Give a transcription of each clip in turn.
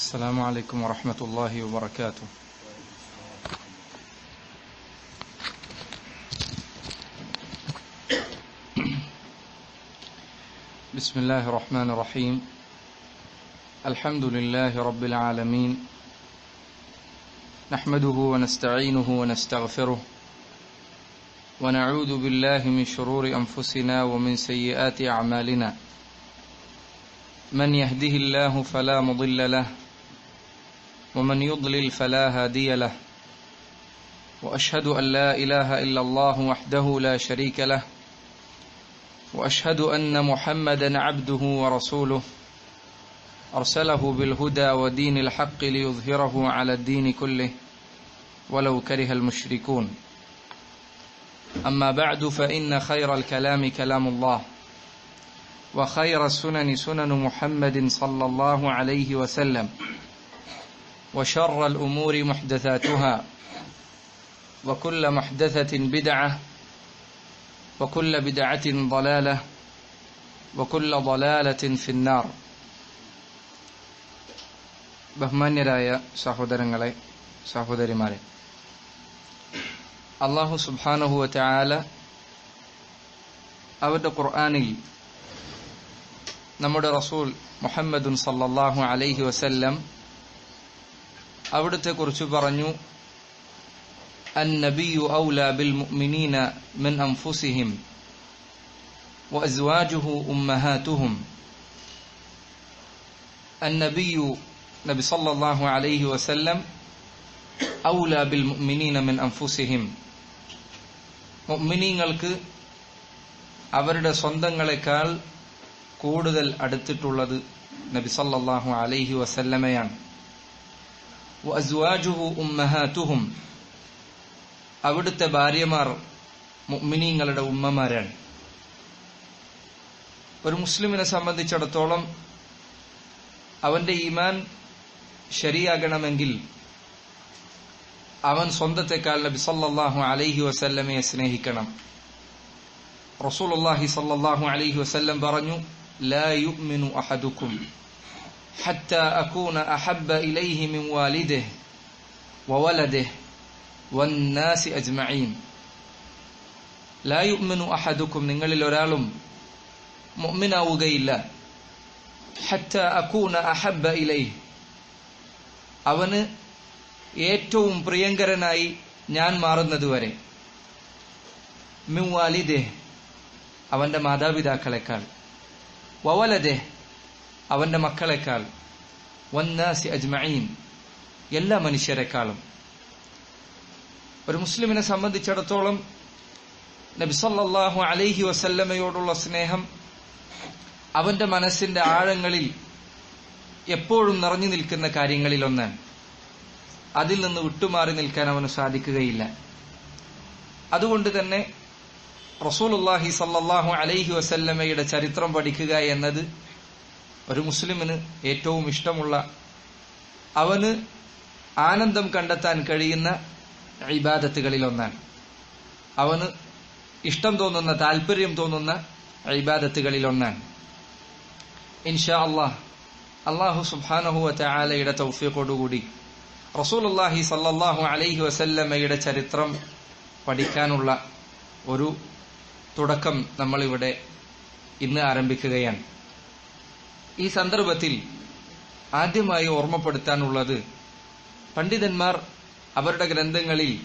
السلام عليكم ورحمة الله وبركاته. بسم الله الرحمن الرحيم. الحمد لله رب العالمين. نحمده ونستعينه ونستغفره. ونعوذ بالله من شرور أنفسنا ومن سيئات أعمالنا. من يهده الله فلا مضل له ومن يضلل فلا هادي له. وأشهد أن لا إله إلا الله وحده لا شريك له. وأشهد أن محمدا عبده ورسوله. أرسله بالهدى ودين الحق ليظهره على الدين كله. ولو كره المشركون. أما بعد فإن خير الكلام كلام الله. وخير السنن سنن محمد صلى الله عليه وسلم. وشر الأمور محدثاتها وكل محدثة بدعة وكل بدعة ضلالة وكل ضلالة في النار ബഹുമാന്യരായ സഹോദരങ്ങളെ സഹോദരിമാരെ അള്ളാഹു സുബാനഹുവ ചായാല അവരുടെ ഖുർആാനിൽ നമ്മുടെ റസൂൽ മുഹമ്മദുൻ സല്ലല്ലാഹു അലൈഹി വസല്ലം അവിടുത്തെ കുറിച്ച് പറഞ്ഞു النبي أولى بالمؤمنين من أنفسهم وأزواجه أمهاتهم النبي نبي صلى الله عليه وسلم أولى بالمؤمنين من أنفسهم മുഅ്മിനീങ്ങൾക്ക് അവരുടെ സ്വന്തങ്ങളെക്കാൾ കൂടുതൽ അടുത്തിട്ടുള്ളത് നബി സല്ലല്ലാഹു അലൈഹി വസല്ലമയാണ് ഉമ്മഹാത്തുഹും. അവിടുത്തെ ഭാര്യമാർ മുഅ്മിനീങ്ങളുടെ ഉമ്മമാരാണ്. ഒരു മുസ്ലിമിനെ സംബന്ധിച്ചിടത്തോളം അവന്റെ ഈമാൻ ശരിയാകണമെങ്കിൽ അവൻ സ്വന്തത്തെക്കാൾ നബി സല്ലാഹു അലൈഹി വസല്ലമയെ സ്നേഹിക്കണം. റസൂലുള്ളാഹി സല്ലാഹു അലൈഹി വസല്ലം പറഞ്ഞു ലാ യുഅ്മിനു അഹദുക്കും. حتى أكون أحب إليه من والده وولده والناس أجمعين لا يؤمن أحدكم നിങ്ങളിൽ ഒരാളും മുഅ്മിനാവുകയില്ല حتى أكون أحب إليه അവന് ഏറ്റവും പ്രിയങ്കരനായി ഞാൻ മാറുന്നതുവരെ മിൻ വാലിദെ അവന്റെ മാതാപിതാക്കളെക്കാൾ വവലതെ അവന്റെ മക്കളെക്കാൾ വന്നാസി അജ്മഈൻ എല്ലാ മനുഷ്യരെക്കാളും. ഒരു മുസ്ലിമിനെ സംബന്ധിച്ചിടത്തോളം നബിസല്ലാഹു അലൈഹി വസല്ലമയോടുള്ള സ്നേഹം അവന്റെ മനസ്സിന്റെ ആഴങ്ങളിൽ എപ്പോഴും നിറഞ്ഞു നിൽക്കുന്ന കാര്യങ്ങളിൽ ഒന്നാണ് അതിൽ നിന്ന് വിട്ടുമാറി നിൽക്കാൻ അവന് സാധിക്കുകയില്ല. അതുകൊണ്ട് തന്നെ റസൂലുല്ലാഹി സല്ലാഹു അലൈഹി വസല്ലമയുടെ ചരിത്രം പഠിക്കുക എന്നത് ഒരു മുസ്ലിമിന് ഏറ്റവും ഇഷ്ടമുള്ള അവന് ആനന്ദം കണ്ടെത്താൻ കഴിയുന്ന ഇബാദത്തുകളിൽ ഒന്നാണ് അവന് ഇഷ്ടം തോന്നുന്ന താല്പര്യം തോന്നുന്ന ഇബാദത്തുകളിൽ ഒന്നാണ് ഇൻഷാ അള്ളാഹ് അള്ളാഹു സുബാനഹുവ ആലയുടെ റസൂൽ റസൂലുല്ലാഹി സല്ലാഹു അലൈഹി വസല്ലമ്മയുടെ ചരിത്രം പഠിക്കാനുള്ള ഒരു തുടക്കം നമ്മളിവിടെ ഇന്ന് ആരംഭിക്കുകയാണ്. ഈ സന്ദർഭത്തിൽ ആദ്യമായി ഓർമ്മപ്പെടുത്താനുള്ളത് പണ്ഡിതന്മാർ അവരുടെ ഗ്രന്ഥങ്ങളിൽ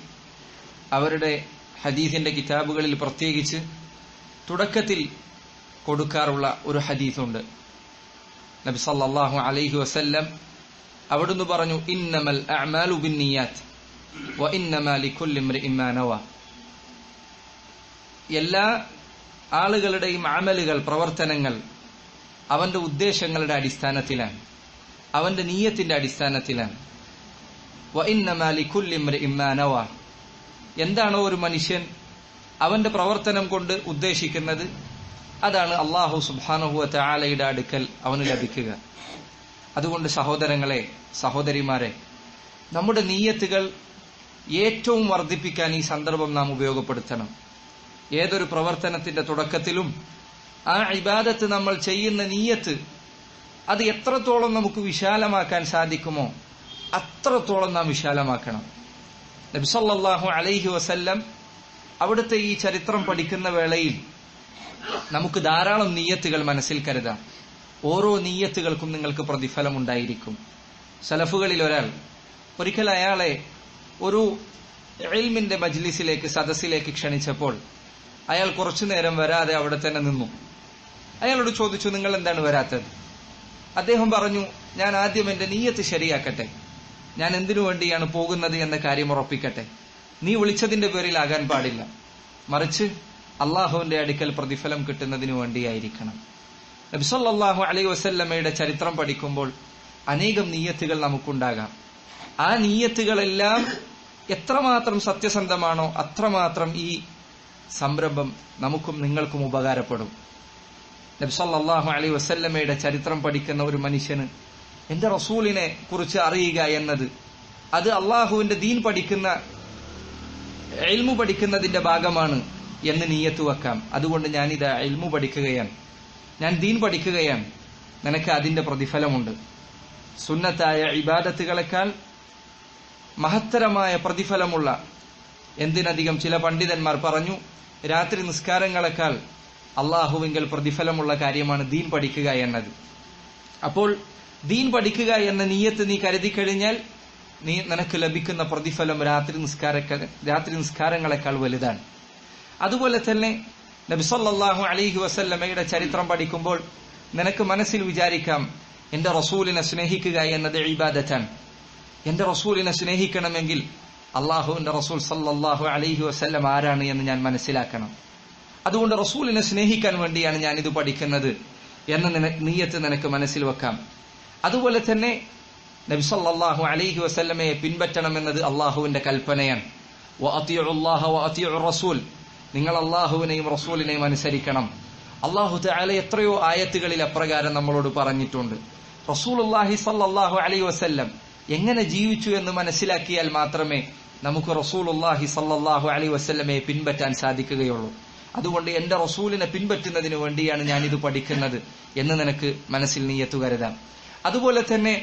അവരുടെ ഹദീസിന്റെ കിതാബുകളിൽ പ്രത്യേകിച്ച് തുടക്കത്തിൽ കൊടുക്കാറുള്ള ഒരു ഹദീസുണ്ട്. നബി സല്ലല്ലാഹു അലൈഹി വസല്ലം അവിടുന്ന് പറഞ്ഞു ഇന്നമൽ അഅമാലു വ എല്ലാ ആളുകളുടെയും അമലുകൾ പ്രവർത്തനങ്ങൾ അവന്റെ ഉദ്ദേശങ്ങളുടെ അടിസ്ഥാനത്തിലാണ്. അവന്റെ നീയത്തിന്റെ അടിസ്ഥാനത്തിലാണ്. എന്താണോ ഒരു മനുഷ്യൻ അവന്റെ പ്രവർത്തനം കൊണ്ട് ഉദ്ദേശിക്കുന്നത്? അതാണ് അള്ളാഹു സുബാനുഹുവത്തെ ആലയുടെ അടുക്കൽ അവന് ലഭിക്കുക. അതുകൊണ്ട് സഹോദരങ്ങളെ സഹോദരിമാരെ നമ്മുടെ നീയത്തുകൾ ഏറ്റവും വർദ്ധിപ്പിക്കാൻ ഈ സന്ദർഭം നാം ഉപയോഗപ്പെടുത്തണം. ഏതൊരു പ്രവർത്തനത്തിന്റെ തുടക്കത്തിലും ആ ഇബാദത്ത് നമ്മൾ ചെയ്യുന്ന നീയത്ത് അത് എത്രത്തോളം നമുക്ക് വിശാലമാക്കാൻ സാധിക്കുമോ അത്രത്തോളം നാം വിശാലമാക്കണം. നബിസല്ലാഹു അലൈഹി വസല്ലം അവിടുത്തെ ഈ ചരിത്രം പഠിക്കുന്ന വേളയിൽ നമുക്ക് ധാരാളം നീയത്തുകൾ മനസ്സിൽ കരുതാം. ഓരോ നീയത്തുകൾക്കും നിങ്ങൾക്ക് പ്രതിഫലം ഉണ്ടായിരിക്കും സലഫുകളിൽ ഒരാൾ ഒരിക്കൽ അയാളെ ഒരു എൽമിന്റെ മജ്ലിസിലേക്ക് സദസ്സിലേക്ക് ക്ഷണിച്ചപ്പോൾ അയാൾ കുറച്ചു നേരം വരാതെ അവിടെ തന്നെ നിന്നു. അയാളോട് ചോദിച്ചു നിങ്ങൾ എന്താണ് വരാത്തത്? അദ്ദേഹം പറഞ്ഞു ഞാൻ ആദ്യം എന്റെ നീയത്ത് ശരിയാക്കട്ടെ. ഞാൻ എന്തിനു വേണ്ടിയാണ് പോകുന്നത് എന്ന കാര്യം ഉറപ്പിക്കട്ടെ. നീ വിളിച്ചതിന്റെ പേരിലാകാൻ പാടില്ല. മറിച്ച് അള്ളാഹുവിന്റെ അടുക്കൽ പ്രതിഫലം കിട്ടുന്നതിനു വേണ്ടിയായിരിക്കണം. നബിസല്ലാഹു അലൈഹി വസല്ലമ്മയുടെ ചരിത്രം പഠിക്കുമ്പോൾ അനേകം നീയത്തുകൾ നമുക്കുണ്ടാകാം. ആ നീയത്തുകളെല്ലാം എത്രമാത്രം സത്യസന്ധമാണോ അത്രമാത്രം ഈ സംരംഭം നമുക്കും നിങ്ങൾക്കും ഉപകാരപ്പെടും. നബ്സല്ലാഹു അലൈ വസല്ലമ്മയുടെ ചരിത്രം പഠിക്കുന്ന ഒരു മനുഷ്യന് എന്റെ റസൂലിനെ കുറിച്ച് അറിയുക എന്നത് അത് അള്ളാഹുവിന്റെ ദീൻ പഠിക്കുന്ന എൽമു പഠിക്കുന്നതിന്റെ ഭാഗമാണ് എന്ന് നീയത്ത് വെക്കാം. അതുകൊണ്ട് ഞാൻ ഞാനിത് എൽമു പഠിക്കുകയാണ്. ഞാൻ ദീൻ പഠിക്കുകയാണ്. നിനക്ക് അതിന്റെ പ്രതിഫലമുണ്ട്. സുന്നത്തായ ഇബാദത്തുകളെക്കാൾ മഹത്തരമായ പ്രതിഫലമുള്ള എന്തിനധികം ചില പണ്ഡിതന്മാർ പറഞ്ഞു രാത്രി നിസ്കാരങ്ങളെക്കാൾ അള്ളാഹുവിങ്കൽ പ്രതിഫലമുള്ള കാര്യമാണ് ദീൻ പഠിക്കുക എന്നത്. അപ്പോൾ ദീൻ പഠിക്കുക എന്ന നീയത്ത് നീ കരുതി കഴിഞ്ഞാൽ നീ നിനക്ക് ലഭിക്കുന്ന പ്രതിഫലം രാത്രി നിസ്കാര രാത്രി നിസ്കാരങ്ങളെക്കാൾ വലുതാണ്. അതുപോലെ തന്നെ നബിസല്ലാഹു അലൈഹി വസല്ലമ്മയുടെ ചരിത്രം പഠിക്കുമ്പോൾ നിനക്ക് മനസ്സിൽ വിചാരിക്കാം എന്റെ റസൂലിനെ സ്നേഹിക്കുക എന്നത് ഇബാദത്താണ്. എന്റെ റസൂലിനെ സ്നേഹിക്കണമെങ്കിൽ അള്ളാഹുവിന്റെ റസൂൽ സല്ലാഹു അലൈഹി വസ്ല്ലം ആരാണ് എന്ന് ഞാൻ മനസ്സിലാക്കണം. അതുകൊണ്ട് റസൂലിനെ സ്നേഹിക്കാൻ വേണ്ടിയാണ് ഞാൻ ഇത് പഠിക്കുന്നത് എന്ന നിന- നീയത്ത് നിനക്ക് മനസ്സിൽ വെക്കാം. അതുപോലെ തന്നെ നബിസല്ലാഹു അലൈഹി വസല്ലമയെ പിൻപറ്റണമെന്നത് അള്ളാഹുവിന്റെ കൽപ്പനയാണ്. റസൂൽ. നിങ്ങൾ അള്ളാഹുവിനെയും റസൂലിനെയും അനുസരിക്കണം. അള്ളാഹു താല എത്രയോ ആയത്തുകളിൽ അപ്രകാരം നമ്മളോട് പറഞ്ഞിട്ടുണ്ട്. റസൂലുള്ളാഹി സല്ലാഹു അലൈഹി വസല്ലം എങ്ങനെ ജീവിച്ചു എന്ന് മനസ്സിലാക്കിയാൽ മാത്രമേ നമുക്ക് റസൂൽ അള്ളാഹി സല്ലാഹു അലൈഹി വസല്ലമയെ പിൻപറ്റാൻ സാധിക്കുകയുള്ളൂ. അതുകൊണ്ട് എന്റെ റസൂലിനെ പിൻപറ്റുന്നതിന് വേണ്ടിയാണ് ഞാൻ ഇത് പഠിക്കുന്നത് എന്ന് നിനക്ക് മനസ്സിൽ നീയത്തു കരുതാം. അതുപോലെ തന്നെ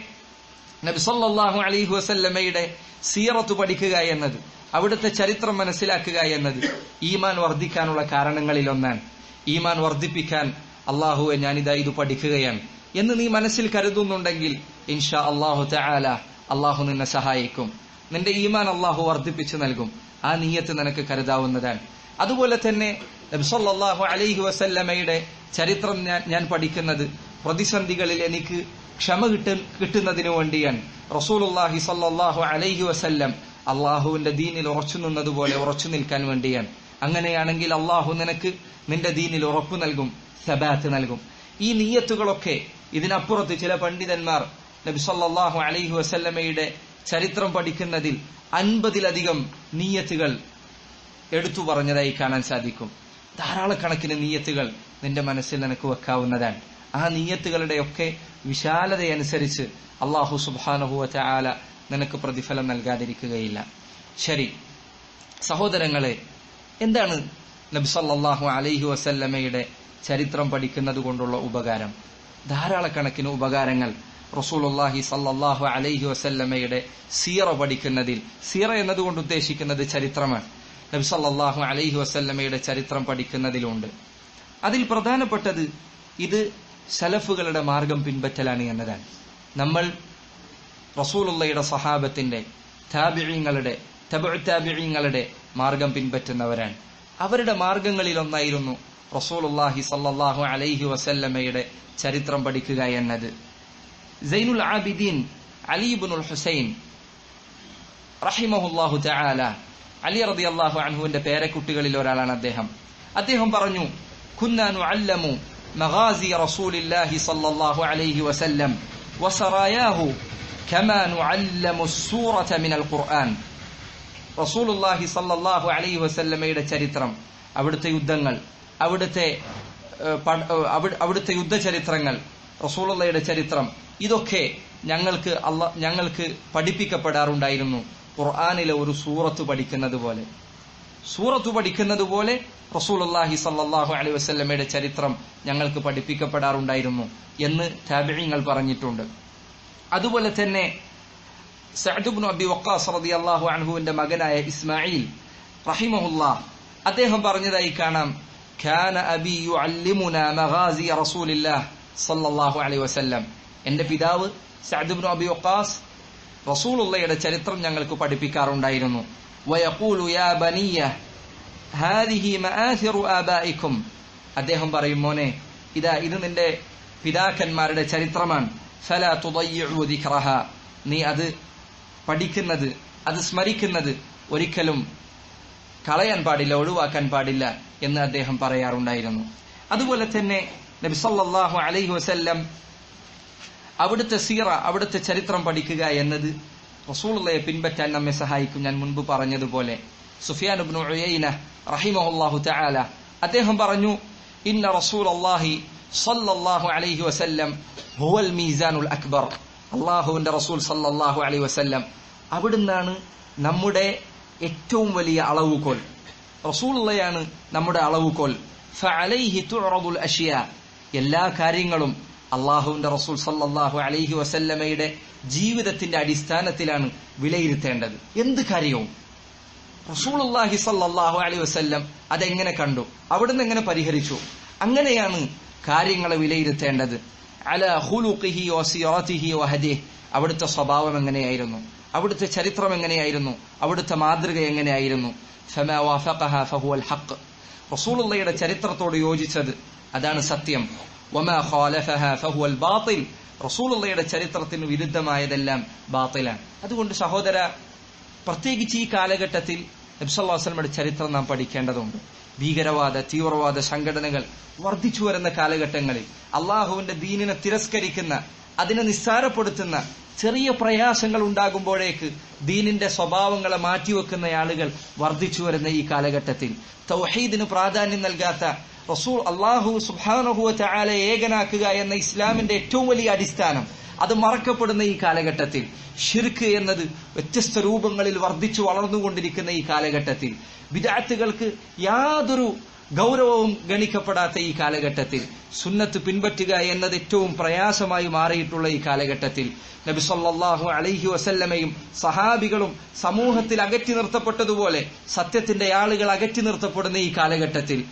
നബി സല്ലല്ലാഹു അലൈഹി വസല്ലമയുടെ സീറത്ത് പഠിക്കുക എന്നത് അവിടുത്തെ ചരിത്രം മനസ്സിലാക്കുക എന്നത് ഈമാൻ വർദ്ധിക്കാനുള്ള കാരണങ്ങളിൽ ഒന്നാണ് ഈമാൻ വർദ്ധിപ്പിക്കാൻ അള്ളാഹുവെ ഞാനിതാ ഇത് പഠിക്കുകയാണ് എന്ന് നീ മനസ്സിൽ കരുതുന്നുണ്ടെങ്കിൽ ഇൻഷാ അള്ളാഹു തആല അള്ളാഹു നിന്നെ സഹായിക്കും. നിന്റെ ഈമാൻ അള്ളാഹു വർദ്ധിപ്പിച്ചു നൽകും. ആ നീയത്ത് നിനക്ക് കരുതാവുന്നതാണ്. അതുപോലെ തന്നെ നബി സല്ലല്ലാഹു അലൈഹി വസല്ലമയുടെ ചരിത്രം ഞാൻ ഞാൻ പഠിക്കുന്നത് പ്രതിസന്ധികളിൽ എനിക്ക് ക്ഷമ കിട്ട കിട്ടുന്നതിനു വേണ്ടിയാണ്. റസൂലുള്ളാഹി സല്ലാഹു അലൈഹി വസല്ലം അള്ളാഹുവിന്റെ ദീനിൽ ഉറച്ചു നിന്നതുപോലെ ഉറച്ചു നിൽക്കാൻ വേണ്ടിയാണ്. അങ്ങനെയാണെങ്കിൽ അള്ളാഹു നിനക്ക് നിന്റെ ദീനിൽ ഉറപ്പു നൽകും സബാത്ത് നൽകും. ഈ നീയത്തുകളൊക്കെ ഇതിനപ്പുറത്ത് ചില പണ്ഡിതന്മാർ നബി സല്ലാഹു അലൈഹി വസല്ലമയുടെ ചരിത്രം പഠിക്കുന്നതിൽ അൻപതിലധികം നീയത്തുകൾ എടുത്തു പറഞ്ഞതായി കാണാൻ സാധിക്കും. ധാരാളക്കണക്കിന് നീയത്തുകൾ നിന്റെ മനസ്സിൽ നിനക്ക് വെക്കാവുന്നതാണ്. ആ നീയത്തുകളുടെയൊക്കെ വിശാലതയനുസരിച്ച് അള്ളാഹു സുബാനഹുവ ആല നിനക്ക് പ്രതിഫലം നൽകാതിരിക്കുകയില്ല. ശരി സഹോദരങ്ങളെ എന്താണ് നബ്സല്ലാഹു അലൈഹി വസല്ലമയുടെ ചരിത്രം പഠിക്കുന്നത് കൊണ്ടുള്ള ഉപകാരം? ധാരാളക്കണക്കിന് ഉപകാരങ്ങൾ റസൂലുള്ളാഹി സല്ലാഹു അലൈഹി വസല്ലമയുടെ സീറ പഠിക്കുന്നതിൽ സീറ എന്നതുകൊണ്ട് ഉദ്ദേശിക്കുന്നത് ചരിത്രമാണ്. നബി സല്ലല്ലാഹു അലൈഹി വസല്ലമയുടെ ചരിത്രം പഠിക്കുന്നതിലുണ്ട്. അതിൽ പ്രധാനപ്പെട്ടത് ഇത് സലഫുകളുടെ മാർഗം പിൻപറ്റലാണ് എന്നതാണ്. നമ്മൾ റസൂലുള്ളയുടെ സഹാബത്തിന്റെ താബിഴിങ്ങളുടെ താബിഴീങ്ങളുടെ മാർഗം പിൻപറ്റുന്നവരാണ്. അവരുടെ മാർഗങ്ങളിലൊന്നായിരുന്നു റസൂലുള്ളാഹി സല്ലാഹു അലൈഹി വസല്ലമയുടെ ചരിത്രം പഠിക്കുക എന്നത്. സൈനുൽ ആബിദീൻ അലിബുനുൽ ഹുസൈൻ റഹിമഹുല്ലാഹു തആല അലി റബി അള്ളാഹു അൻഹുവിന്റെ പേരക്കുട്ടികളിൽ ഒരാളാണ് അദ്ദേഹം. അദ്ദേഹം പറഞ്ഞു കുന്നാ അല്ലമു മഗാസി റസൂലില്ലാഹി സല്ലല്ലാഹു അലൈഹി വസല്ലം വസറായാഹു കമാ നുഅല്ലമു സൂറത മിനൽ ഖുർആൻ. റസൂലുള്ളാഹി സല്ലല്ലാഹു അലൈഹി വസല്ലമയുടെ ചരിത്രം അവിടുത്തെ യുദ്ധങ്ങൾ അവിടുത്തെ അവിടുത്തെ യുദ്ധചരിത്രങ്ങൾ റസൂലുള്ളയുടെ ചരിത്രം ഇതൊക്കെ ഞങ്ങൾക്ക് അല്ല ഞങ്ങൾക്ക് പഠിപ്പിക്കപ്പെടാറുണ്ടായിരുന്നു. ഖുർആാനിലെ ഒരു സൂറത്ത് പഠിക്കുന്നത് പോലെ. സൂറത്ത് പഠിക്കുന്നത് പോലെ റസൂലുല്ലാഹി സല്ലാഹു അലൈഹി വസ്ലമയുടെ ചരിത്രം ഞങ്ങൾക്ക് പഠിപ്പിക്കപ്പെടാറുണ്ടായിരുന്നു എന്ന് താബിഴിങ്ങൾ പറഞ്ഞിട്ടുണ്ട്. അതുപോലെ തന്നെ സഅദുബ്നു അബി വക്കാസ് റതി അള്ളാഹു അൻഹുവിന്റെ മകനായ ഇസ്മായിൽ റഹിമഹുല്ല അദ്ദേഹം പറഞ്ഞതായി കാണാം ഖാന അബി യുഅല്ലിമുന മഗാസി റസൂലില്ലാഹ് സല്ലല്ലാഹു അലൈഹി വസല്ലം. എന്റെ പിതാവ് സഅദുബ്നു അബി വക്കാസ് റസൂലുള്ളയുടെ ചരിത്രം ഞങ്ങൾക്ക് പഠിപ്പിക്കാറുണ്ടായിരുന്നു. യാ ഹാദിഹി അദ്ദേഹം പറയും മോനെ ഇതാ ഇത് നിന്റെ പിതാക്കന്മാരുടെ ചരിത്രമാണ്. ഫല നീ അത് പഠിക്കുന്നത് അത് സ്മരിക്കുന്നത് ഒരിക്കലും കളയാൻ പാടില്ല ഒഴിവാക്കാൻ പാടില്ല എന്ന് അദ്ദേഹം പറയാറുണ്ടായിരുന്നു. അതുപോലെ തന്നെ നബിസല്ലാഹു അലൈഹി വസല്ലം അവിടുത്തെ സീറ അവിടുത്തെ ചരിത്രം പഠിക്കുക എന്നത് റസൂലുള്ളയെ പിൻപറ്റാൻ നമ്മെ സഹായിക്കും. ഞാൻ മുൻപ് പറഞ്ഞതുപോലെ സുഫിയാൻ ഇബ്നു ഉയൈന റഹിമഹുല്ലാഹു തആല അദ്ദേഹം പറഞ്ഞു ഇന്ന റസൂൽ അള്ളാഹി സല്ലല്ലാഹു അലൈഹി വസല്ലം ഹുവൽ മീസാനുൽ അക്ബർ. അള്ളാഹുവിന്റെ റസൂൽ സല്ലല്ലാഹു അലൈഹി വസല്ലം അവിടുന്നാണ് നമ്മുടെ ഏറ്റവും വലിയ അളവുകോൽ. റസൂലുള്ളയാണ് നമ്മുടെ അളവുകോൽ. ഫഅലൈഹി തുഅറദുൽ അഷിയ. എല്ലാ കാര്യങ്ങളും അള്ളാഹുവിന്റെ റസൂൽ സല്ലാഹു അലൈഹി വസല്ലമയുടെ ജീവിതത്തിന്റെ അടിസ്ഥാനത്തിലാണ് വിലയിരുത്തേണ്ടത്. എന്ത് കാര്യവും? റസൂലുള്ളാഹി സല്ലാഹു അലൈഹി വസ്ല്ലം അതെങ്ങനെ കണ്ടു? അവിടുന്ന് എങ്ങനെ പരിഹരിച്ചു? അങ്ങനെയാണ് കാര്യങ്ങളെ വിലയിരുത്തേണ്ടത്. അല ഹുലുഖിഹി വസിറതിഹി വഹദിഹി അവിടുത്തെ സ്വഭാവം എങ്ങനെയായിരുന്നു? അവിടുത്തെ ചരിത്രം എങ്ങനെയായിരുന്നു? അവിടുത്തെ മാതൃക എങ്ങനെയായിരുന്നു? ഫഹുവൽ ഹഖ്. റസൂലുള്ളയുടെ ചരിത്രത്തോട് യോജിച്ചത് അതാണ് സത്യം. വമാ ഫഹുവൽ ബാത്തിൽ റസൂലുള്ളയുടെ ചരിത്രത്തിന് വിരുദ്ധമായതെല്ലാം ബാത്തിലാണ്. അതുകൊണ്ട് സഹോദര പ്രത്യേകിച്ച് ഈ കാലഘട്ടത്തിൽ നബ്സല്ലാസ്ലമയുടെ ചരിത്രം നാം പഠിക്കേണ്ടതുണ്ട്. ഭീകരവാദ തീവ്രവാദ സംഘടനകൾ വർദ്ധിച്ചു വരുന്ന കാലഘട്ടങ്ങളിൽ അള്ളാഹുവിന്റെ ദീനിനെ തിരസ്കരിക്കുന്ന അതിനെ നിസ്സാരപ്പെടുത്തുന്ന ചെറിയ പ്രയാസങ്ങൾ ഉണ്ടാകുമ്പോഴേക്ക് ദീനിന്റെ സ്വഭാവങ്ങളെ മാറ്റിവെക്കുന്ന ആളുകൾ വർദ്ധിച്ചു വരുന്ന ഈ കാലഘട്ടത്തിൽ. തൗഹീദിന് പ്രാധാന്യം നൽകാത്ത റസൂൽ അള്ളാഹു സുബാനഹുവ ചായാലെ ഏകനാക്കുക എന്ന ഇസ്ലാമിന്റെ ഏറ്റവും വലിയ അടിസ്ഥാനം. അത് മറക്കപ്പെടുന്ന ഈ കാലഘട്ടത്തിൽ. ഷിർക്ക് എന്നത് വ്യത്യസ്ത രൂപങ്ങളിൽ വർദ്ധിച്ചു വളർന്നുകൊണ്ടിരിക്കുന്ന ഈ കാലഘട്ടത്തിൽ. വിദ്യാർത്ഥികൾക്ക് യാതൊരു ഗൗരവവും ഗണിക്കപ്പെടാത്ത ഈ കാലഘട്ടത്തിൽ. സുന്നത്ത് പിൻപറ്റുക എന്നത് ഏറ്റവും പ്രയാസമായി മാറിയിട്ടുള്ള ഈ കാലഘട്ടത്തിൽ. നബി സല്ലല്ലാഹു അലൈഹി വസല്ലമയും സഹാബികളും സമൂഹത്തിൽ അകറ്റി നിർത്തപ്പെട്ടതുപോലെ സത്യത്തിന്റെ ആളുകൾ അകറ്റി നിർത്തപ്പെടുന്ന ഈ കാലഘട്ടത്തിൽ.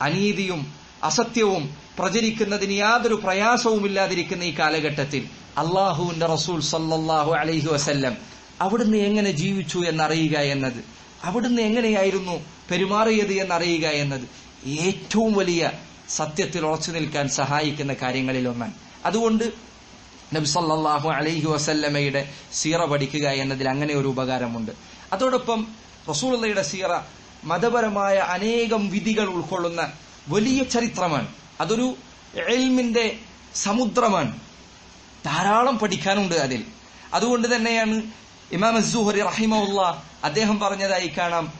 അനീതിയും അസത്യവും പ്രചരിക്കുന്നതിന് യാതൊരു പ്രയാസവുമില്ലാതിരിക്കുന്ന ഈ കാലഘട്ടത്തിൽ അള്ളാഹുവിന്റെ റസൂൽ സല്ലാഹു അലൈഹി വസല്ലം അവിടുന്ന് എങ്ങനെ ജീവിച്ചു എന്നറിയുക എന്നത് അവിടുന്ന് എങ്ങനെയായിരുന്നു പെരുമാറിയത് എന്നറിയുക എന്നത് ഏറ്റവും വലിയ സത്യത്തിൽ ഉറച്ചു നിൽക്കാൻ സഹായിക്കുന്ന കാര്യങ്ങളിൽ ഒന്നാണ്. അതുകൊണ്ട് നബി സല്ലല്ലാഹു അലൈഹി വസല്ലമയുടെ സീറ പഠിക്കുക എന്നതിൽ അങ്ങനെ ഒരു ഉപകാരമുണ്ട്. അതോടൊപ്പം റസൂലുള്ളയുടെ സീറ മതപരമായ അനേകം വിധികൾ ഉൾക്കൊള്ളുന്ന വലിയ ചരിത്രമാണ്. അതൊരു എൽമിന്റെ സമുദ്രമാണ്. ധാരാളം പഠിക്കാനുണ്ട് അതിൽ. അതുകൊണ്ട് തന്നെയാണ് ഇമാം അസ്സുഹരി റഹിമുള്ള അദ്ദേഹം പറഞ്ഞതായി കാണാം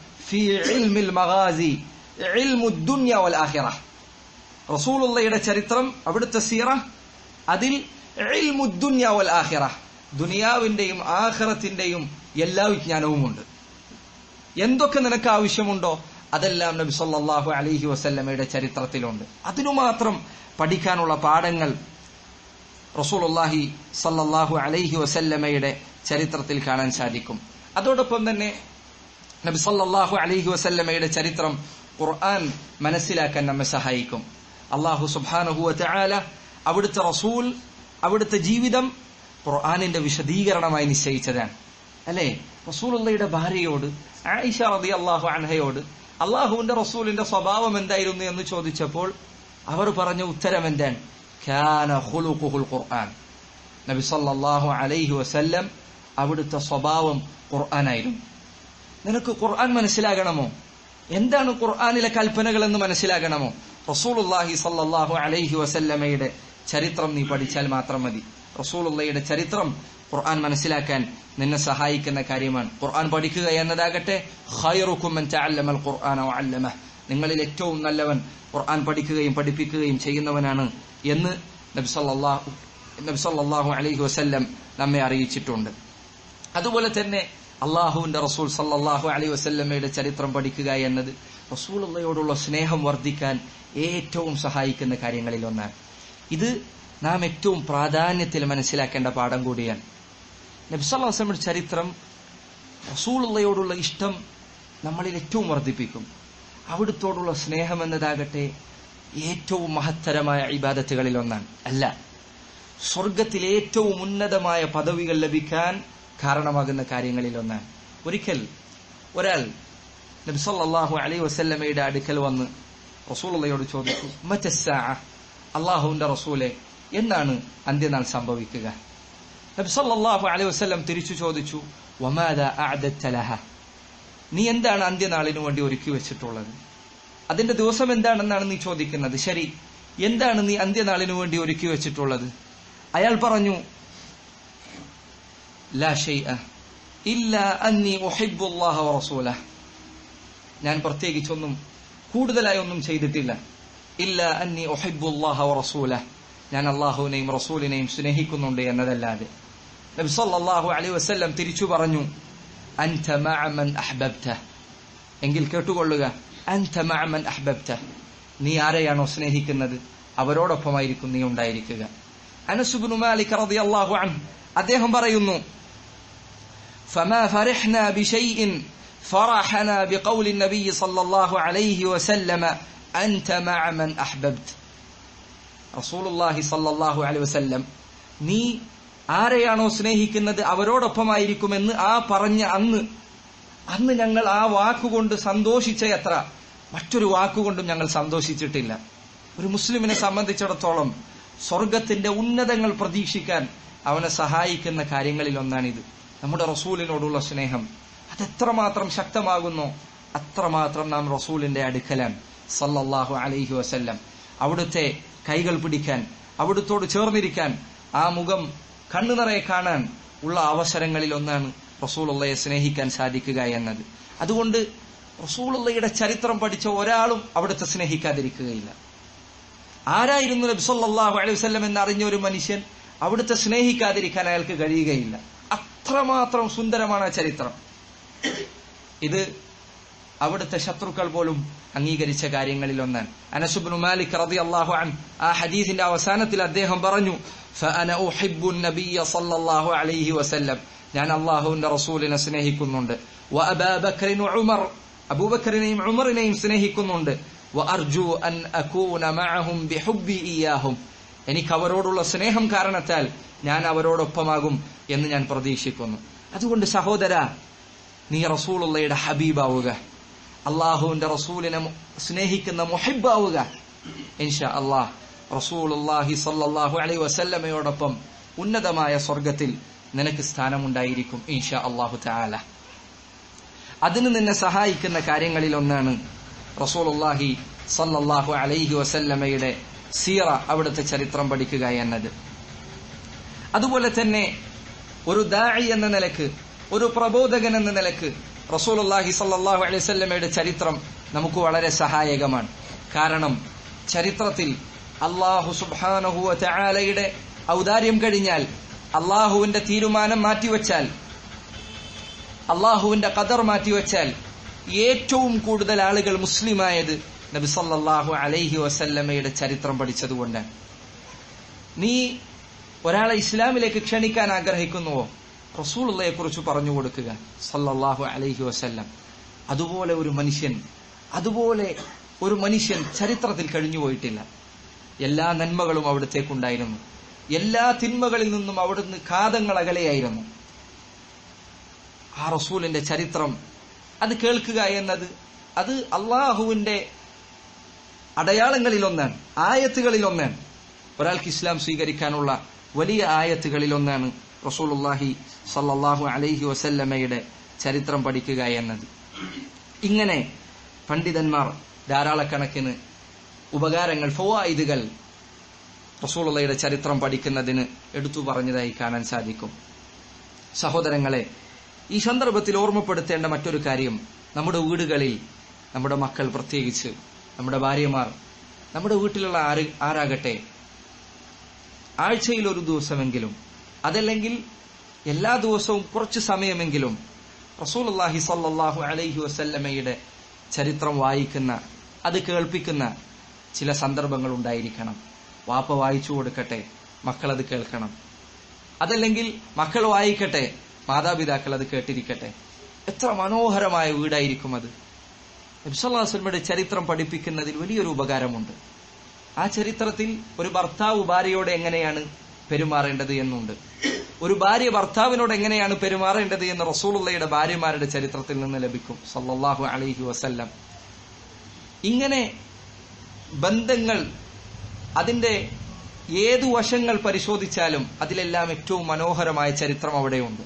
റസൂലുള്ളയുടെ ചരിത്രം അവിടുത്തെ സീറ അതിൽ ദുനിയാവിന്റെയും ആഖിറത്തിന്റെയും എല്ലാ വിജ്ഞാനവുമുണ്ട്. എന്തൊക്കെ നിനക്ക് ആവശ്യമുണ്ടോ അതെല്ലാം നബി സല്ലാഹു അലഹി വസല്ലമയുടെ ചരിത്രത്തിലുണ്ട്. അതിനു മാത്രം പഠിക്കാനുള്ള പാഠങ്ങൾ റസൂലുള്ളാഹി സല്ലാഹു അലൈഹി വസല്ലമയുടെ ചരിത്രത്തിൽ കാണാൻ സാധിക്കും. അതോടൊപ്പം തന്നെ നബി സല്ലാഹു അലൈഹി വസല്ലമയുടെ ചരിത്രം ഖുർആൻ മനസ്സിലാക്കാൻ നമ്മെ സഹായിക്കും. അള്ളാഹു സുബ്ഹാനഹു വതആല അവിടുത്തെ റസൂൽ അവിടുത്തെ ജീവിതം ഖുർആാനിന്റെ വിശദീകരണമായി നിശ്ചയിച്ചതാണ്. അല്ലേ? റസൂലുള്ളയുടെ ഭാര്യയോട് ആയിഷ റളിയല്ലാഹു അൻഹയോട് അള്ളാഹുവിന്റെ റസൂലിന്റെ സ്വഭാവം എന്തായിരുന്നു എന്ന് ചോദിച്ചപ്പോൾ അവർ പറഞ്ഞ ഉത്തരം എന്താണ്? ഖുർആൻ. നബി സല്ലാഹു അലൈഹി വസല്ലം അവിടുത്തെ സ്വഭാവം ഖുർആനായിരുന്നു. നിനക്ക് ഖുർആൻ മനസ്സിലാകണമോ? എന്താണ് ഖുർആാനിലെ കൽപ്പനകൾ എന്ന് മനസ്സിലാകണമോ? റസൂലുള്ളാഹി സല്ലാഹു അലൈഹി വസല്ലമയുടെ ചരിത്രം നീ പഠിച്ചാൽ മാത്രം മതി. റസൂലുള്ളയുടെ ചരിത്രം ഖുർആൻ മനസ്സിലാക്കാൻ നിന്നെ സഹായിക്കുന്ന കാര്യമാണ്. ഖുർആൻ പഠിക്കുക എന്നതാകട്ടെ നിങ്ങളിൽ ഏറ്റവും നല്ലവൻ ഖുർആൻ പഠിക്കുകയും പഠിപ്പിക്കുകയും ചെയ്യുന്നവനാണ് എന്ന് നബി സല്ലല്ലാഹു നബി സല്ലല്ലാഹു അലൈഹി വസല്ലം നമ്മെ അറിയിച്ചിട്ടുണ്ട്. അതുപോലെ തന്നെ അള്ളാഹുവിന്റെ റസൂൽ സല്ലാഹു അലൈഹി വസ്ല്ലമ്മയുടെ ചരിത്രം പഠിക്കുക എന്നത് റസൂലുള്ളയോടുള്ള സ്നേഹം വർദ്ധിക്കാൻ ഏറ്റവും സഹായിക്കുന്ന കാര്യങ്ങളിൽ ഒന്നാണ്. ഇത് നാം ഏറ്റവും പ്രാധാന്യത്തിൽ മനസ്സിലാക്കേണ്ട പാഠം കൂടിയാണ്. നബ്സല്ലാസ്ലമിയുടെ ചരിത്രം റസൂളുള്ളയോടുള്ള ഇഷ്ടം നമ്മളിൽ ഏറ്റവും വർദ്ധിപ്പിക്കും. അവിടുത്തോടുള്ള സ്നേഹം എന്നതാകട്ടെ ഏറ്റവും മഹത്തരമായ ഇബാദത്തുകളിൽ ഒന്നാണ്. അല്ല സ്വർഗത്തിൽ ഏറ്റവും ഉന്നതമായ പദവികൾ ലഭിക്കാൻ കാരണമാകുന്ന കാര്യങ്ങളിൽ ഒന്നാണ്. ഒരിക്കൽ ഒരാൾ നബ്സല്ലാഹു അലൈ വസല്ലമയുടെ അടുക്കൽ വന്ന് റസൂളയോട് ചോദിച്ചു മറ്റ അള്ളാഹുവിന്റെ റസൂലെ എന്നാണ് അന്ത്യനാൾ സംഭവിക്കുക? നബ്സല്ലാഹു അലൈഹി വസല്ലം തിരിച്ചു ചോദിച്ചു വമാദ അഅദത്തലഹ നീ എന്താണ് അന്ത്യനാളിനു വേണ്ടി ഒരുക്കി വെച്ചിട്ടുള്ളത്? അതിന്റെ ദിവസം എന്താണെന്നാണ് നീ ചോദിക്കുന്നത്? ശരി എന്താണ് നീ അന്ത്യനാളിനു വേണ്ടി ഒരുക്കി വെച്ചിട്ടുള്ളത്? അയാൾ പറഞ്ഞു ലാ ഷൈഅ ഇല്ല അന്നി ഉഹിബ്ബുല്ലാഹ വറസൂലഹ ഞാൻ പ്രത്യേകിച്ചൊന്നും കൂടുതലായി ഒന്നും ചെയ്തിട്ടില്ല. ഇല്ല അന്നി ഒഹിബുല്ലാഹ റസൂല ഞാൻ അള്ളാഹുവിനെയും റസൂലിനെയും സ്നേഹിക്കുന്നുണ്ട് എന്നതല്ലാതെ. നബി സല്ലല്ലാഹു അലൈഹി വസല്ലം തിരിച്ചു പറഞ്ഞു അൻത മഅമൻ അഹ്ബബ്ത. എങ്കിൽ കേട്ടുകൊള്ളുക അൻത മഅമൻ അഹ്ബബ്ത. നീ ആരെയാണോ സ്നേഹിക്കുന്നത്? അവരോടൊപ്പമായിരിക്കും നീ ഉണ്ടായിരിക്കുക. അനസുബ്നു മാലിക് റളിയല്ലാഹു അൻ അദ്ദേഹം പറയുന്നു ഫമാ ഫറഹ്ന ബിശൈഇൻ ഫറഹന ബിഖൗലി നബി സല്ലല്ലാഹു അലൈഹി വസല്ലമ അൻത മഅമൻ അഹ്ബബ്ത. റസൂലുള്ളാഹി സല്ലല്ലാഹു അലൈഹി വസല്ലം നീ ആരെയാണോ സ്നേഹിക്കുന്നത് അവരോടൊപ്പമായിരിക്കുമെന്ന് ആ പറഞ്ഞ അന്ന്. അന്ന് ഞങ്ങൾ ആ വാക്കുകൊണ്ട് സന്തോഷിച്ച എത്ര? മറ്റൊരു വാക്കുകൊണ്ടും ഞങ്ങൾ സന്തോഷിച്ചിട്ടില്ല. ഒരു മുസ്ലിമിനെ സംബന്ധിച്ചിടത്തോളം സ്വർഗത്തിന്റെ ഉന്നതങ്ങൾ പ്രതീക്ഷിക്കാൻ അവനെ സഹായിക്കുന്ന കാര്യങ്ങളിൽ ഒന്നാണിത്. നമ്മുടെ റസൂലിനോടുള്ള സ്നേഹം അതെത്രമാത്രം ശക്തമാകുന്നു അത്രമാത്രം നാം റസൂലിന്റെ അടുക്കലാണ് സല്ലല്ലാഹു അലൈഹി വസല്ലം. അവിടുത്തെ കൈകൾ പിടിക്കാൻ അവിടുത്തോട് ചേർന്നിരിക്കാൻ ആ മുഖം കണ്ണു നിറയെ കാണാൻ ഉള്ള അവസരങ്ങളിൽ ഒന്നാണ് റസൂലുള്ളയെ സ്നേഹിക്കാൻ സാധിക്കുക എന്നത്. അതുകൊണ്ട് റസൂലുള്ളയുടെ ചരിത്രം പഠിച്ച ഒരാളും അവിടുത്തെ സ്നേഹിക്കാതിരിക്കുകയില്ല. ആരായിരുന്നു നബി സല്ലല്ലാഹു അലൈഹി എന്ന് അറിഞ്ഞ ഒരു മനുഷ്യൻ അവിടുത്തെ സ്നേഹിക്കാതിരിക്കാൻ അയാൾക്ക് കഴിയുകയില്ല. അത്രമാത്രം സുന്ദരമാണ് ആ ചരിത്രം. ഇത് അവിടുത്തെ ശത്രുക്കൾ പോലും അംഗീകരിച്ച കാര്യങ്ങളിൽ ഒന്നാണ് അനസുബ്നു മാലിക് റബി അള്ളാഹു അൻ ആ ഹദീസിന്റെ അവസാനത്തിൽ അദ്ദേഹം പറഞ്ഞു അലൈഹി വസല്ലം. ഞാൻ അള്ളാഹുവിന്റെ റസൂലിനെ സ്നേഹിക്കുന്നുണ്ട്. ഉമർ. അബൂബക്കറിനെയും ഉമറിനെയും സ്നേഹിക്കുന്നുണ്ട്. അർജു അൻ അകൂന മഅഹും ഇയാഹും എനിക്ക് അവരോടുള്ള സ്നേഹം കാരണത്താൽ ഞാൻ അവരോടൊപ്പമാകും എന്ന് ഞാൻ പ്രതീക്ഷിക്കുന്നു. അതുകൊണ്ട് സഹോദര നീ റസൂൾ ഹബീബാവുക. അള്ളാഹുവിന്റെ റസൂലിനെ സ്നേഹിക്കുന്ന മുഹിബാവുക. ഇൻഷാ അള്ളാഹ് റസൂലുള്ളാഹി സല്ലാഹു അലൈ വസല്ലമയോടൊപ്പം ഉന്നതമായ സ്വർഗത്തിൽ നിനക്ക് സ്ഥാനമുണ്ടായിരിക്കും ഇൻഷാ അള്ളാഹു താല അതിന് നിന്നെ സഹായിക്കുന്ന കാര്യങ്ങളിൽ ഒന്നാണ് റസൂലുള്ളാഹി സല്ലാഹു അലൈഹി വസല്ലമയുടെ സീറ അവിടുത്തെ ചരിത്രം പഠിക്കുക എന്നത്. അതുപോലെ തന്നെ ഒരു ദാഴി എന്ന നിലയ്ക്ക് ഒരു പ്രബോധകൻ എന്ന നിലയ്ക്ക് റസൂലുള്ളാഹി അള്ളാഹി അലൈഹി വസല്ലമയുടെ ചരിത്രം നമുക്ക് വളരെ സഹായകമാണ്. കാരണം ചരിത്രത്തിൽ അള്ളാഹു വതആലയുടെ ഔദാര്യം കഴിഞ്ഞാൽ അള്ളാഹുവിന്റെ തീരുമാനം മാറ്റിവെച്ചാൽ അള്ളാഹുവിന്റെ കദർ മാറ്റിവെച്ചാൽ ഏറ്റവും കൂടുതൽ ആളുകൾ മുസ്ലിമായത് നബി സല്ലാഹു അലൈഹി വസല്ലമയുടെ ചരിത്രം പഠിച്ചതുകൊണ്ടാണ്. നീ ഒരാളെ ഇസ്ലാമിലേക്ക് ക്ഷണിക്കാൻ ആഗ്രഹിക്കുന്നുവോ? റസൂലുള്ളയെ കുറിച്ച് പറഞ്ഞു കൊടുക്കുക. സല്ലല്ലാഹു അലൈഹി വസല്ലം. അതുപോലെ ഒരു മനുഷ്യൻ അതുപോലെ ഒരു മനുഷ്യൻ ചരിത്രത്തിൽ കഴിഞ്ഞു പോയിട്ടില്ല. എല്ലാ നന്മകളും അവിടത്തേക്കുണ്ടായിരുന്നു. എല്ലാ തിന്മകളിൽ നിന്നും അവിടുന്ന് കാതങ്ങൾ അകലെയായിരുന്നു. ആ റസൂലിന്റെ ചരിത്രം അത് കേൾക്കുക എന്നത് അത് അള്ളാഹുവിന്റെ അടയാളങ്ങളിൽ ഒന്നാണ് ഒരാൾക്ക് ഇസ്ലാം സ്വീകരിക്കാനുള്ള വലിയ ആയത്തുകളിൽ ഒന്നാണ് റസൂലുള്ളാഹി സല്ലാഹു അലൈഹി വസല്ലമ്മയുടെ ചരിത്രം പഠിക്കുക എന്നത്. ഇങ്ങനെ പണ്ഡിതന്മാർ ധാരാളക്കണക്കിന് ഉപകാരങ്ങൾ ഫവായിദുകൾ റസൂലുള്ളയുടെ ചരിത്രം പഠിക്കുന്നതിന് എടുത്തു പറഞ്ഞതായി കാണാൻ സാധിക്കും. സഹോദരങ്ങളെ ഈ സന്ദർഭത്തിൽ ഓർമ്മപ്പെടുത്തേണ്ട മറ്റൊരു കാര്യം നമ്മുടെ വീടുകളിൽ നമ്മുടെ മക്കൾ പ്രത്യേകിച്ച് നമ്മുടെ ഭാര്യമാർ നമ്മുടെ വീട്ടിലുള്ള ആര് ആരാകട്ടെ ആഴ്ചയിൽ ഒരു ദിവസമെങ്കിലും അതല്ലെങ്കിൽ എല്ലാ ദിവസവും കുറച്ച് സമയമെങ്കിലും റസൂലുള്ളാഹി സല്ലാഹു അലൈഹി വസല്ലമയുടെ ചരിത്രം വായിക്കുന്ന അത് കേൾപ്പിക്കുന്ന ചില സന്ദർഭങ്ങൾ ഉണ്ടായിരിക്കണം. വാപ്പ വായിച്ചു കൊടുക്കട്ടെ മക്കൾ അത് കേൾക്കണം. അതല്ലെങ്കിൽ മക്കൾ വായിക്കട്ടെ മാതാപിതാക്കൾ അത് കേട്ടിരിക്കട്ടെ. എത്ര മനോഹരമായ വീടായിരിക്കും അത്. നബ്സല്ലാസ്ലമയുടെ ചരിത്രം പഠിപ്പിക്കുന്നതിൽ വലിയൊരു ഉപകാരമുണ്ട്. ആ ചരിത്രത്തിൽ ഒരു ഭർത്താവ് ഭാര്യയോട് എങ്ങനെയാണ് പെരുമാറേണ്ടത് എന്നുണ്ട്. ഒരു ഭാര്യ ഭർത്താവിനോട് എങ്ങനെയാണ് പെരുമാറേണ്ടത് എന്ന് റസൂളുള്ളയുടെ ഭാര്യമാരുടെ ചരിത്രത്തിൽ നിന്ന് ലഭിക്കും. സല്ലാഹു അലൈഹി വസല്ലം. ഇങ്ങനെ ബന്ധങ്ങൾ അതിന്റെ ഏതു വശങ്ങൾ പരിശോധിച്ചാലും അതിലെല്ലാം ഏറ്റവും മനോഹരമായ ചരിത്രം അവിടെയുണ്ട്.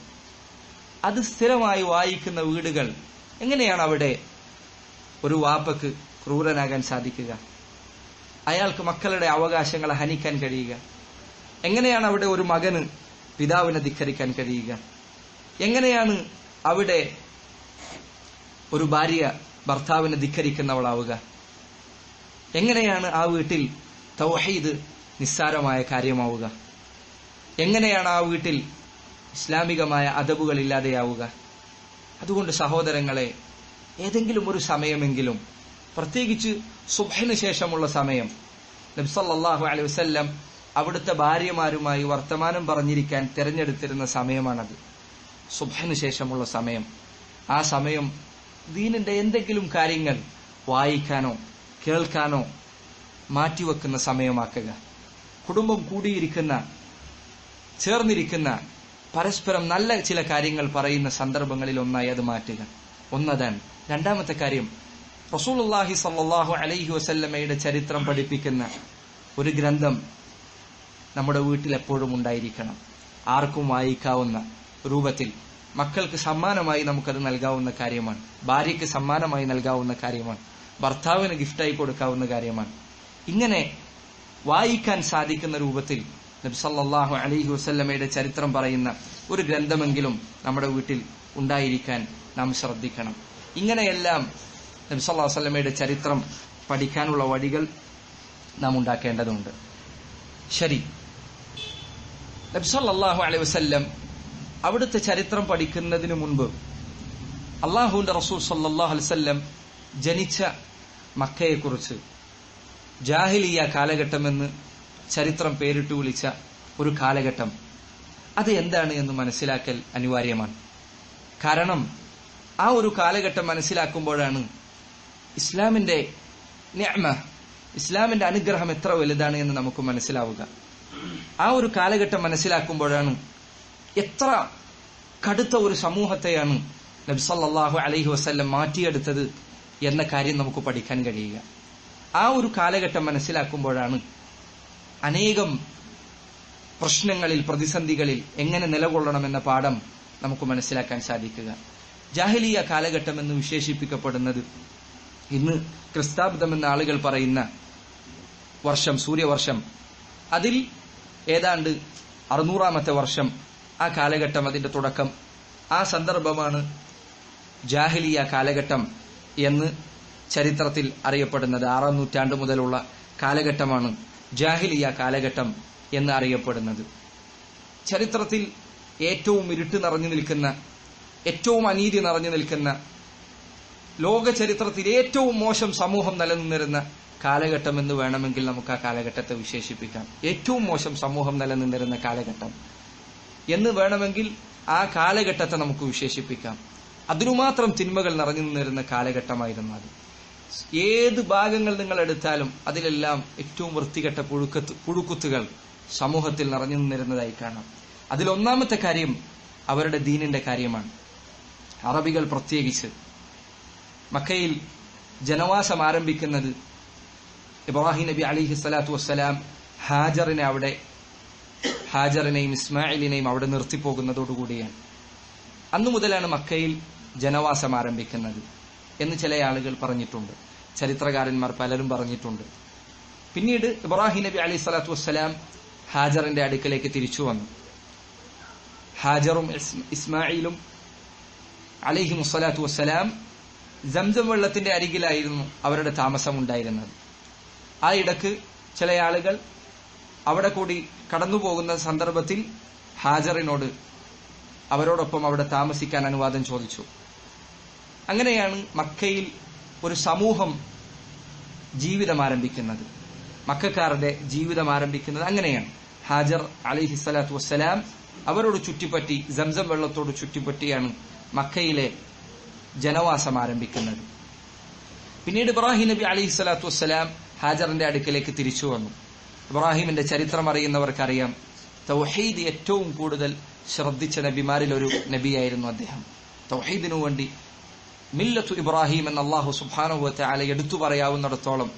അത് സ്ഥിരമായി വായിക്കുന്ന വീടുകൾ എങ്ങനെയാണ് അവിടെ ഒരു വാപ്പക്ക് ക്രൂരനാകാൻ സാധിക്കുക? അയാൾക്ക് മക്കളുടെ അവകാശങ്ങളെ ഹനിക്കാൻ കഴിയുക? എങ്ങനെയാണ് അവിടെ ഒരു മകന് പിതാവിനെ ധിക്കരിക്കാൻ കഴിയുക? എങ്ങനെയാണ് അവിടെ ഒരു ഭാര്യ ഭർത്താവിനെ ധിക്കരിക്കുന്നവളാവുക? എങ്ങനെയാണ് ആ വീട്ടിൽ തൗഹീദ് നിസ്സാരമായ കാര്യമാവുക? എങ്ങനെയാണ് ആ വീട്ടിൽ ഇസ്ലാമികമായ അതബുകൾ ഇല്ലാതെയാവുക അതുകൊണ്ട് സഹോദരങ്ങളെ ഏതെങ്കിലും ഒരു സമയമെങ്കിലും പ്രത്യേകിച്ച് സുബഹിന് ശേഷമുള്ള സമയം നബ്സല്ലാഹു അലൈഹി വസല്ലം അവിടുത്തെ ഭാര്യമാരുമായി വർത്തമാനം പറഞ്ഞിരിക്കാൻ തിരഞ്ഞെടുത്തിരുന്ന സമയമാണത്. സുഭനു ശേഷമുള്ള സമയം. ആ സമയം ദീനിന്റെ എന്തെങ്കിലും കാര്യങ്ങൾ വായിക്കാനോ കേൾക്കാനോ മാറ്റിവെക്കുന്ന സമയമാക്കുക. കുടുംബം കൂടിയിരിക്കുന്ന ചേർന്നിരിക്കുന്ന പരസ്പരം നല്ല ചില കാര്യങ്ങൾ പറയുന്ന സന്ദർഭങ്ങളിൽ ഒന്നായി അത് മാറ്റുക. ഒന്നതാണ്. രണ്ടാമത്തെ കാര്യം റസൂലുള്ളാഹി സല്ലാഹു അലൈഹി വസല്ലമയുടെ ചരിത്രം പഠിപ്പിക്കുന്ന ഒരു ഗ്രന്ഥം നമ്മുടെ വീട്ടിൽ എപ്പോഴും ഉണ്ടായിരിക്കണം. ആർക്കും വായിക്കാവുന്ന രൂപത്തിൽ മക്കൾക്ക് സമ്മാനമായി നമുക്കത് നൽകാവുന്ന കാര്യമാണ്. ഭാര്യയ്ക്ക് സമ്മാനമായി നൽകാവുന്ന കാര്യമാണ്. ഭർത്താവിന് ഗിഫ്റ്റായി കൊടുക്കാവുന്ന കാര്യമാണ്. ഇങ്ങനെ വായിക്കാൻ സാധിക്കുന്ന രൂപത്തിൽ നബ്സല്ലാഹു അലൈഹി വസല്ലമയുടെ ചരിത്രം പറയുന്ന ഒരു ഗ്രന്ഥമെങ്കിലും നമ്മുടെ വീട്ടിൽ ഉണ്ടായിരിക്കാൻ നാം ശ്രദ്ധിക്കണം. ഇങ്ങനെയെല്ലാം നബ്സല്ലാ വല്ലമയുടെ ചരിത്രം പഠിക്കാനുള്ള വഴികൾ നാം ഉണ്ടാക്കേണ്ടതുണ്ട്. ശരി. നബ്സല്ലാഹു അലൈ വസ്ല്ലം അവിടുത്തെ ചരിത്രം പഠിക്കുന്നതിന് മുൻപ് അള്ളാഹുവിന്റെ റസൂൽ സല്ലാഹു അലൈവല്ലം ജനിച്ച മക്കയെക്കുറിച്ച് ജാഹിലിയ കാലഘട്ടമെന്ന് ചരിത്രം പേരിട്ട് വിളിച്ച ഒരു കാലഘട്ടം. അത് എന്താണ് എന്ന് മനസ്സിലാക്കൽ അനിവാര്യമാണ്. കാരണം ആ ഒരു കാലഘട്ടം മനസ്സിലാക്കുമ്പോഴാണ് ഇസ്ലാമിന്റെ ഇസ്ലാമിന്റെ അനുഗ്രഹം എത്ര വലുതാണ് എന്ന് നമുക്ക് മനസ്സിലാവുക. ആ ഒരു കാലഘട്ടം മനസ്സിലാക്കുമ്പോഴാണ് എത്ര കടുത്ത ഒരു സമൂഹത്തെയാണ് നബ്സല്ലാഹു അലൈഹി വസല്ലം മാറ്റിയെടുത്തത് എന്ന കാര്യം നമുക്ക് പഠിക്കാൻ കഴിയുക. ആ ഒരു കാലഘട്ടം മനസ്സിലാക്കുമ്പോഴാണ് അനേകം പ്രശ്നങ്ങളിൽ പ്രതിസന്ധികളിൽ എങ്ങനെ നിലകൊള്ളണമെന്ന പാഠം നമുക്ക് മനസ്സിലാക്കാൻ സാധിക്കുക. ജാഹിലിയ കാലഘട്ടം എന്ന് വിശേഷിപ്പിക്കപ്പെടുന്നത് ഇന്ന് ക്രിസ്താബ്ദം എന്ന ആളുകൾ പറയുന്ന വർഷം സൂര്യവർഷം അതിൽ ഏതാണ്ട് അറുന്നൂറാമത്തെ വർഷം ആ കാലഘട്ടം അതിന്റെ തുടക്കം. ആ സന്ദർഭമാണ് ജാഹിലിയ കാലഘട്ടം എന്ന് ചരിത്രത്തിൽ അറിയപ്പെടുന്നത്. ആറാം നൂറ്റാണ്ട് മുതലുള്ള കാലഘട്ടമാണ് ജാഹിലിയ കാലഘട്ടം എന്ന് അറിയപ്പെടുന്നത്. ചരിത്രത്തിൽ ഏറ്റവും ഇരുട്ട് നിറഞ്ഞു നിൽക്കുന്ന ഏറ്റവും അനീതി നിറഞ്ഞു നിൽക്കുന്ന ലോക ചരിത്രത്തിൽ ഏറ്റവും മോശം സമൂഹം നിലനിന്നിരുന്ന കാലഘട്ടം എന്ന് വേണമെങ്കിൽ നമുക്ക് ആ കാലഘട്ടത്തെ വിശേഷിപ്പിക്കാം. ഏറ്റവും മോശം സമൂഹം നിലനിന്നിരുന്ന കാലഘട്ടം. എന്ന് വേണമെങ്കിൽ ആ കാലഘട്ടത്തെ നമുക്ക് വിശേഷിപ്പിക്കാം. അതിനുമാത്രം തിന്മകൾ നിറഞ്ഞു നിന്നിരുന്ന കാലഘട്ടമായിരുന്നു അത്. ഏത് ഭാഗങ്ങൾ നിങ്ങൾ എടുത്താലും അതിലെല്ലാം ഏറ്റവും വൃത്തികെട്ട പുഴുക്കത്ത് പുഴുക്കുത്തുകൾ സമൂഹത്തിൽ നിറഞ്ഞു നിന്നിരുന്നതായി കാണാം. അതിലൊന്നാമത്തെ കാര്യം അവരുടെ ദീനിന്റെ കാര്യമാണ്. അറബികൾ പ്രത്യേകിച്ച് മക്കയിൽ ജനവാസം ആരംഭിക്കുന്നത് ഇബ്രാഹിം നബി അലിഹി സ്വലാത്തു വസ്സലാം ഹാജറിനെ അവിടെ ഹാജറിനെയും ഇസ്മായിലിനെയും അവിടെ നിർത്തിപ്പോകുന്നതോടുകൂടിയാണ്. അന്നു മുതലാണ് മക്കയിൽ ജനവാസം ആരംഭിക്കുന്നത് എന്ന് ചില ആളുകൾ പറഞ്ഞിട്ടുണ്ട്. ചരിത്രകാരന്മാർ പലരും പറഞ്ഞിട്ടുണ്ട്. പിന്നീട് ഇബ്രാഹിം നബി അലി സ്വലാത്തു വസ്സലാം ഹാജറിന്റെ അടുക്കലേക്ക് തിരിച്ചു വന്നു. ഹാജറും ഇസ്മായിലും അലിഹി മുസ്വലാത്തു വസ്സലാം ജംജം വെള്ളത്തിന്റെ അരികിലായിരുന്നു അവരുടെ താമസം ഉണ്ടായിരുന്നത് ആ ഇടയ്ക്ക് ചില ആളുകൾ അവിടെ കൂടി കടന്നുപോകുന്ന സന്ദർഭത്തിൽ ഹാജറിനോട് അവരോടൊപ്പം അവിടെ താമസിക്കാൻ അനുവാദം ചോദിച്ചു. അങ്ങനെയാണ് മക്കയിൽ ഒരു സമൂഹം ജീവിതം ആരംഭിക്കുന്നത്. മക്കാരുടെ ജീവിതം ആരംഭിക്കുന്നത് അങ്ങനെയാണ്. ഹാജർ അലിഹി സ്വലാത്തു വസ്സലാം അവരോട് ചുറ്റിപ്പറ്റി സംസം വെള്ളത്തോട് ചുറ്റിപ്പറ്റിയാണ് മക്കയിലെ ജനവാസം ആരംഭിക്കുന്നത്. പിന്നീട് ഇബ്രാഹിം നബി അലിഹി സ്വലാത്തു വസ്സലാം ഹാജറിന്റെ അടുക്കിലേക്ക് തിരിച്ചു വന്നു. ഇബ്രാഹിമിന്റെ ചരിത്രം അറിയുന്നവർക്കറിയാം തൗഹീദ് ഏറ്റവും കൂടുതൽ ശ്രദ്ധിച്ച നബിമാരിൽ ഒരു നബിയായിരുന്നു അദ്ദേഹം. തൗഹീദിനു വേണ്ടി മില്ലത്തു ഇബ്രാഹിം എന്ന അള്ളാഹു സുബാനുഭവത്തെ അല എടുത്തു പറയാവുന്നിടത്തോളം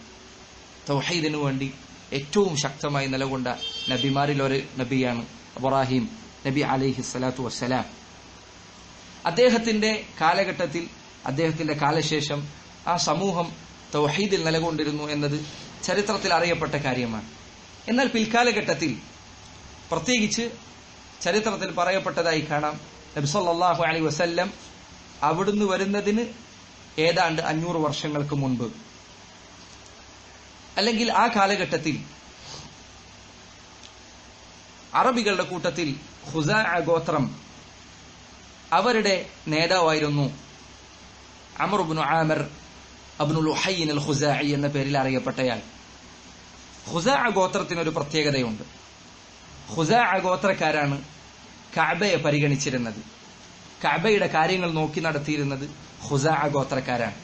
തൗഹീദിനു വേണ്ടി ഏറ്റവും ശക്തമായി നിലകൊണ്ട നബിമാരിൽ ഒരു നബിയാണ് ഇബ്രാഹിം നബി അലൈഹി സ്വലാത്തു വസ്സലാം. അദ്ദേഹത്തിന്റെ കാലഘട്ടത്തിൽ അദ്ദേഹത്തിന്റെ കാലശേഷം ആ സമൂഹം തൗഹീദിൽ നിലകൊണ്ടിരുന്നു എന്നത് ചരിത്രത്തിൽ അറിയപ്പെട്ട കാര്യമാണ്. എന്നാൽ പിൽക്കാലഘട്ടത്തിൽ പ്രത്യേകിച്ച് ചരിത്രത്തിൽ പറയപ്പെട്ടതായി കാണാം. നബ്സല്ലാഹു അലൈ വസല്ലം അവിടുന്ന് വരുന്നതിന് ഏതാണ്ട് അഞ്ഞൂറ് വർഷങ്ങൾക്ക് മുൻപ്. അല്ലെങ്കിൽ ആ കാലഘട്ടത്തിൽ അറബികളുടെ കൂട്ടത്തിൽ ഹുസ ഗോത്രം അവരുടെ നേതാവായിരുന്നു അമർബുൻ ആമർ അബ്നുൽ അൽ ഖുസായി എന്ന പേരിൽ അറിയപ്പെട്ടയാൾ. ഖുസാ ഗോത്രത്തിന് ഒരു പ്രത്യേകതയുണ്ട്. ഖുസാ ഗോത്രക്കാരാണ് കഅബയെ പരിഗണിച്ചിരുന്നത്. കഅബയുടെ കാര്യങ്ങൾ നോക്കി നടത്തിയിരുന്നത് ഖുസാ ഗോത്രക്കാരാണ്.